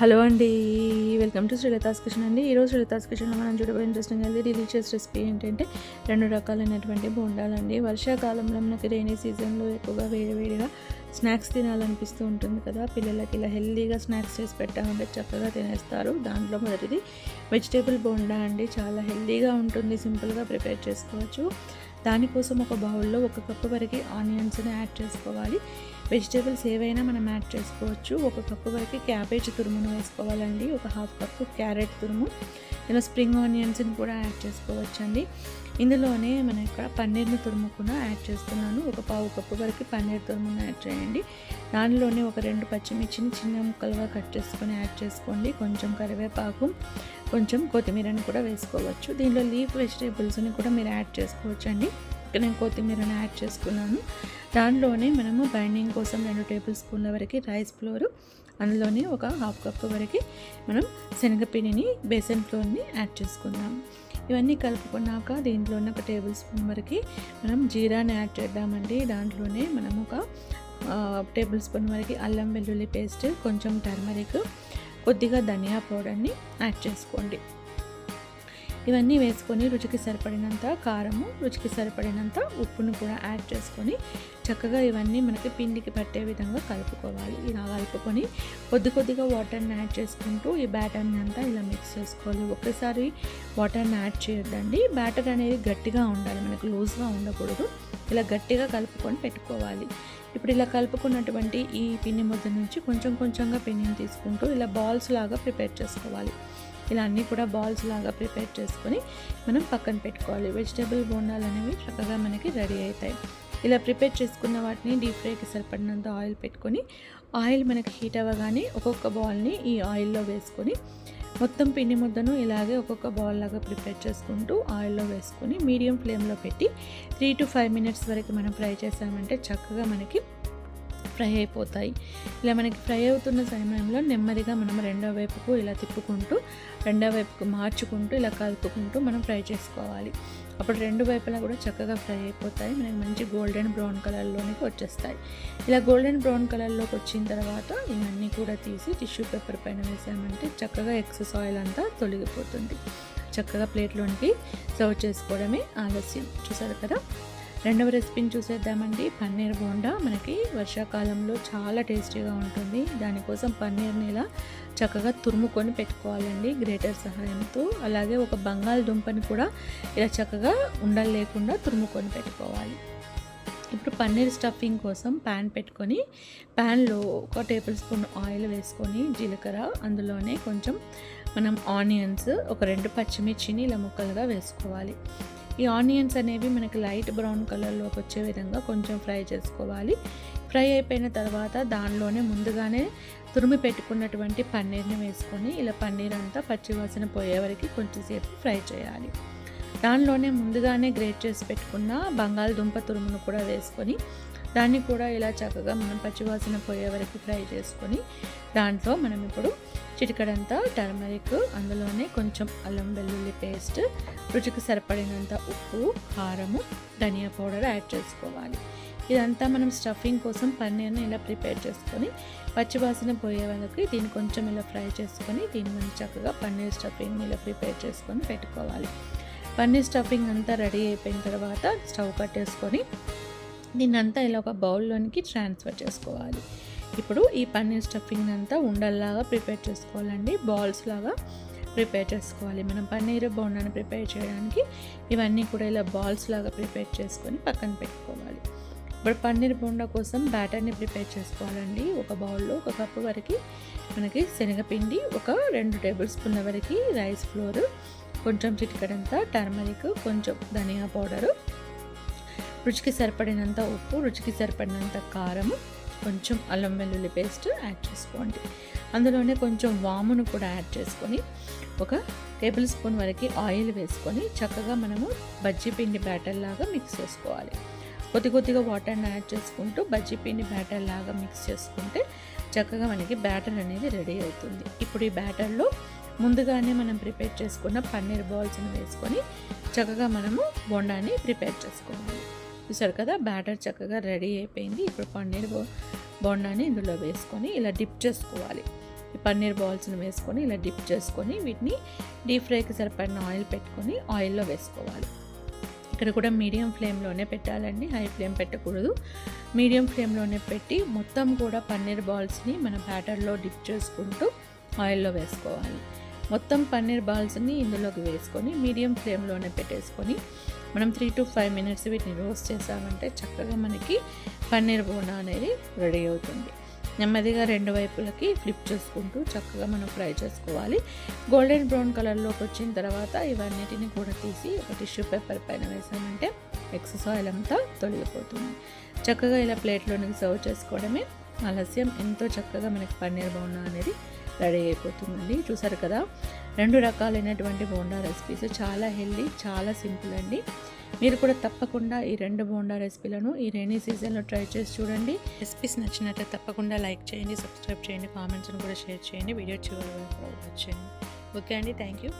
Hello అండి welcome to Srilatha's Kishan అండి. ఈరోజు శ్రీలతాస్ కిచెన్లో మనం చూడబోయే ఇంట్రెస్టింగ్ అయితే డిలీషియస్ రెసిపీ ఏంటంటే రెండు రకాలైనటువంటి బోండాలండి. వర్షాకాలంలో మనకి రైనీ సీజన్లో ఎక్కువగా వేడివేడిగా స్నాక్స్ తినాలనిపిస్తూ ఉంటుంది కదా. పిల్లలకి ఇలా హెల్దీగా స్నాక్స్ చేసి పెట్టామంటే చక్కగా తినేస్తారు. దాంట్లో మొదటిది వెజిటేబుల్ బోండా అండి. చాలా హెల్దీగా ఉంటుంది సింపుల్గా ప్రిపేర్ చేసుకోవచ్చు. దానికోసం ఒక బౌల్లో ఒక కప్పు వరకు ఆనియన్స్ని యాడ్ చేసుకోవాలి. వెజిటేబుల్స్ ఏవైనా మనం యాడ్ చేసుకోవచ్చు. ఒక కప్పు వరకు క్యాబేజ్ తురుమును వేసుకోవాలండి. ఒక హాఫ్ కప్పు క్యారెట్ తురుము ఇలా స్ప్రింగ్ ఆనియన్స్ని కూడా యాడ్ చేసుకోవచ్చు అండి ఇందులోనే మనం ఇక్కడ పన్నీర్ని తురుము కూడా యాడ్ చేస్తున్నాను. ఒక పావు కప్పు వరకు పన్నీర్ తురుమును యాడ్ చేయండి. దానిలోనే ఒక రెండు పచ్చిమిర్చిని చిన్న ముక్కలుగా కట్ చేసుకొని యాడ్ చేసుకోండి. కొంచెం కరివేపాకు కొంచెం కొత్తిమీరని కూడా వేసుకోవచ్చు. దీనిలో లీఫ్ వెజిటేబుల్స్ని కూడా మీరు యాడ్ చేసుకోవచ్చు అండి నేను కొత్తిమీరని యాడ్ చేసుకున్నాను. దాంట్లోనే మనము బైండింగ్ కోసం రెండు టేబుల్ స్పూన్ల వరకు రైస్ ఫ్లోర్ అందులోనే ఒక హాఫ్ కప్ వరకు మనం శనగపిండిని బేసన్ ఫ్లోర్ని యాడ్ చేసుకుందాం. ఇవన్నీ కలుపుకున్నాక దీంట్లోనే ఒక టేబుల్ స్పూన్ వరకు మనం జీరాని యాడ్ చేద్దామండి. దాంట్లోనే మనం ఒక టేబుల్ స్పూన్ వరకు అల్లం వెల్లుల్లి పేస్ట్ కొంచెం టర్మరిక్ కొద్దిగా ధనియా పౌడర్ని యాడ్ చేసుకోండి. ఇవన్నీ వేసుకొని రుచికి సరిపడినంత కారము రుచికి సరిపడినంత ఉప్పును కూడా యాడ్ చేసుకొని చక్కగా ఇవన్నీ మనకి పిండికి పట్టే విధంగా కలుపుకోవాలి. ఇలా కలుపుకొని కొద్ది కొద్దిగా వాటర్ని యాడ్ చేసుకుంటూ ఈ బ్యాటర్ని అంతా ఇలా మిక్స్ చేసుకోవాలి. ఒకేసారి వాటర్ని యాడ్ చేయొద్దండి. బ్యాటర్ అనేది గట్టిగా ఉండాలి. మనకి లూజ్గా ఉండకూడదు. ఇలా గట్టిగా కలుపుకొని పెట్టుకోవాలి. ఇప్పుడు ఇలా కలుపుకున్నటువంటి ఈ పిండి ముద్ద నుంచి కొంచెం కొంచెంగా పిండిని తీసుకుంటూ ఇలా బాల్స్ లాగా ప్రిపేర్ చేసుకోవాలి. ఇలా అన్నీ కూడా బాల్స్ లాగా ప్రిపేర్ చేసుకొని మనం పక్కన పెట్టుకోవాలి. వెజిటేబుల్ బోండాలు అనేవి చక్కగా మనకి రెడీ అవుతాయి. ఇలా ప్రిపేర్ చేసుకున్న వాటిని డీప్ ఫ్రైకి సరిపడినంత ఆయిల్ పెట్టుకొని ఆయిల్ మనకి హీట్ అవ్వగానే ఒక్కొక్క బాల్ని ఈ ఆయిల్లో వేసుకొని మొత్తం పిండి ముద్దను ఇలాగే ఒక్కొక్క బాల్ లాగా ప్రిపేర్ చేసుకుంటూ ఆయిల్లో వేసుకొని మీడియం ఫ్లేమ్లో పెట్టి త్రీ టు ఫైవ్ మినిట్స్ వరకు మనం ఫ్రై చేసామంటే చక్కగా మనకి ఫ్రై అయిపోతాయి. ఇలా మనకి ఫ్రై అవుతున్న సమయంలో నెమ్మదిగా మనం రెండో వైపుకు ఇలా తిప్పుకుంటూ రెండో వైపుకు మార్చుకుంటూ ఇలా కలుపుకుంటూ మనం ఫ్రై చేసుకోవాలి. అప్పుడు రెండు వైపులా కూడా చక్కగా ఫ్రై అయిపోతాయి. మనకి మంచి గోల్డెన్ బ్రౌన్ కలర్లోనికి వచ్చేస్తాయి. ఇలా గోల్డెన్ బ్రౌన్ కలర్లోకి వచ్చిన తర్వాత ఇవన్నీ కూడా తీసి టిష్యూ పేపర్ పైన వేసామంటే చక్కగా ఎక్సెస్ ఆయిల్ అంతా తొలగిపోతుంది. చక్కగా ప్లేట్లోనికి సర్వ్ చేసుకోవడమే ఆలస్యం. చూసారు కదా? రెండవ రెసిపీని చూసేద్దామండి. పన్నీర్ బోండా మనకి వర్షాకాలంలో చాలా టేస్టీగా ఉంటుంది. దానికోసం పన్నీర్ని ఇలా చక్కగా తురుముకొని పెట్టుకోవాలండి గ్రేటర్ సహాయంతో. అలాగే ఒక బంగాళదుంపని కూడా ఇలా చక్కగా ఉండలు లేకుండా తురుముకొని పెట్టుకోవాలి. ఇప్పుడు పన్నీర్ స్టఫింగ్ కోసం ప్యాన్ పెట్టుకొని ప్యాన్లో ఒక టేబుల్ స్పూన్ ఆయిల్ వేసుకొని జీలకర్ర అందులోనే కొంచెం మనం ఆనియన్స్ ఒక రెండు పచ్చిమిర్చిని ఇలా ముక్కలుగా వేసుకోవాలి. ఈ ఆనియన్స్ అనేవి మనకి లైట్ బ్రౌన్ కలర్లోకి వచ్చే విధంగా కొంచెం ఫ్రై చేసుకోవాలి. ఫ్రై అయిపోయిన తర్వాత దానిలోనే ముందుగానే తురిమి పెట్టుకున్నటువంటి పన్నీర్ని వేసుకొని ఇలా పన్నీర్ అంతా పచ్చివాసన పోయే వరకు కొంచెంసేపు ఫ్రై చేయాలి. దానిలోనే ముందుగానే గ్రేట్ చేసి పెట్టుకున్న బంగాళదుంప తురుమును కూడా వేసుకొని దాన్ని కూడా ఇలా చక్కగా మనం పచ్చివాసన పోయే వరకు ఫ్రై చేసుకొని దాంట్లో మనం ఇప్పుడు చిటికడంతా టర్మరిక్ అందులోనే కొంచెం అల్లం వెల్లుల్లి పేస్ట్ రుచికి సరిపడినంత ఉప్పు కారము ధనియా పౌడర్ యాడ్ చేసుకోవాలి. ఇదంతా మనం స్టఫింగ్ కోసం పన్నీర్ని ఇలా ప్రిపేర్ చేసుకొని పచ్చివాసన పోయే వాళ్ళకి దీన్ని కొంచెం ఇలా ఫ్రై చేసుకొని దీన్ని మనం చక్కగా పన్నీర్ స్టఫింగ్ని ఇలా ప్రిపేర్ చేసుకొని పెట్టుకోవాలి. పన్నీర్ స్టఫింగ్ అంతా రెడీ అయిపోయిన తర్వాత స్టవ్ కట్టేసుకొని దీన్నంతా ఇలా ఒక బౌల్లోనికి ట్రాన్స్ఫర్ చేసుకోవాలి. ఇప్పుడు ఈ పన్నీర్ స్టఫింగ్ అంతా ఉండల్లాగా ప్రిపేర్ చేసుకోవాలండి. బాల్స్ లాగా ప్రిపేర్ చేసుకోవాలి. మనం పన్నీర్ బోండాను ప్రిపేర్ చేయడానికి ఇవన్నీ కూడా ఇలా బాల్స్ లాగా ప్రిపేర్ చేసుకొని పక్కన పెట్టుకోవాలి. ఇప్పుడు పన్నీర్ బోండా కోసం బ్యాటర్ని ప్రిపేర్ చేసుకోవాలండి. ఒక బౌల్లో ఒక కప్పు వరకు మనకి శనగపిండి ఒక రెండు టేబుల్ స్పూన్ల వరకు రైస్ ఫ్లోర్ కొంచెం చిటికడంతా టర్మరిక్ కొంచెం ధనియా పౌడరు రుచికి సరిపడినంత ఉప్పు రుచికి సరిపడినంత కారము కొంచెం అల్లం వెల్లుల్లి పేస్ట్ యాడ్ చేసుకోండి. అందులోనే కొంచెం వామును కూడా యాడ్ చేసుకొని ఒక టేబుల్ స్పూన్ వరకు ఆయిల్ వేసుకొని చక్కగా మనము బజ్జీ పిండి బ్యాటర్ లాగా మిక్స్ చేసుకోవాలి. కొద్ది కొద్దిగా వాటర్ని యాడ్ చేసుకుంటూ బజ్జీ పిండి బ్యాటర్ లాగా మిక్స్ చేసుకుంటే చక్కగా మనకి బ్యాటర్ అనేది రెడీ అవుతుంది. ఇప్పుడు ఈ బ్యాటర్లో ముందుగానే మనం ప్రిపేర్ చేసుకున్న పన్నీర్ బాల్స్ని వేసుకొని చక్కగా మనము బొండాన్ని ప్రిపేర్ చేసుకోవాలి. చూసారు కదా? బ్యాటర్ చక్కగా రెడీ అయిపోయింది. ఇప్పుడు పన్నీర్ బో బోండాని ఇందులో వేసుకొని ఇలా డిప్ చేసుకోవాలి. పన్నీర్ బాల్స్ని వేసుకొని ఇలా డిప్ చేసుకొని వీటిని డీప్ ఫ్రైకి సరిపడిన ఆయిల్ పెట్టుకొని ఆయిల్లో వేసుకోవాలి. ఇక్కడ కూడా మీడియం ఫ్లేమ్లోనే పెట్టాలండి. హై ఫ్లేమ్ పెట్టకూడదు. మీడియం ఫ్లేమ్లోనే పెట్టి మొత్తం కూడా పన్నీర్ బాల్స్ని మన బ్యాటర్లో డిప్ చేసుకుంటూ ఆయిల్లో వేసుకోవాలి. మొత్తం పన్నీర్ బాల్స్ని ఇందులోకి వేసుకొని మీడియం ఫ్లేమ్లోనే పెట్టేసుకొని మనం త్రీ టు ఫైవ్ మినిట్స్ వీటిని రోస్ట్ చేసామంటే చక్కగా మనకి పన్నీర్ బోనా అనేది రెడీ అవుతుంది. నెమ్మదిగా రెండు వైపులకి ఫ్లిప్ చేసుకుంటూ చక్కగా మనం ఫ్రై చేసుకోవాలి. గోల్డెన్ బ్రౌన్ కలర్లోకి వచ్చిన తర్వాత ఇవన్నిటిని కూడా తీసి ఒక టిష్యూ పేపర్ పైన వేసామంటే ఎక్సెస్ ఆయిల్ అంతా తొలగిపోతుంది. చక్కగా ఇలా ప్లేట్లోనికి సర్వ్ చేసుకోవడమే ఆలస్యం. ఎంతో చక్కగా మనకి పన్నీర్ బోనా అనేది రెడీ అయిపోతుందండి. చూసారు కదా? రెండు రకాలైనటువంటి బోండా రెసిపీస్. చాలా హెల్దీ చాలా సింపుల్ అండి. మీరు కూడా తప్పకుండా ఈ రెండు బోండా రెసిపీలను ఈ రైనీ సీజన్లో ట్రై చేసి చూడండి. రెసిపీస్ నచ్చినట్లయితే తప్పకుండా లైక్ చేయండి సబ్స్క్రైబ్ చేయండి కామెంట్స్ని కూడా షేర్ చేయండి. వీడియో చివరి వరకు వాచ్ చేయండి ఓకే అండి. Thank you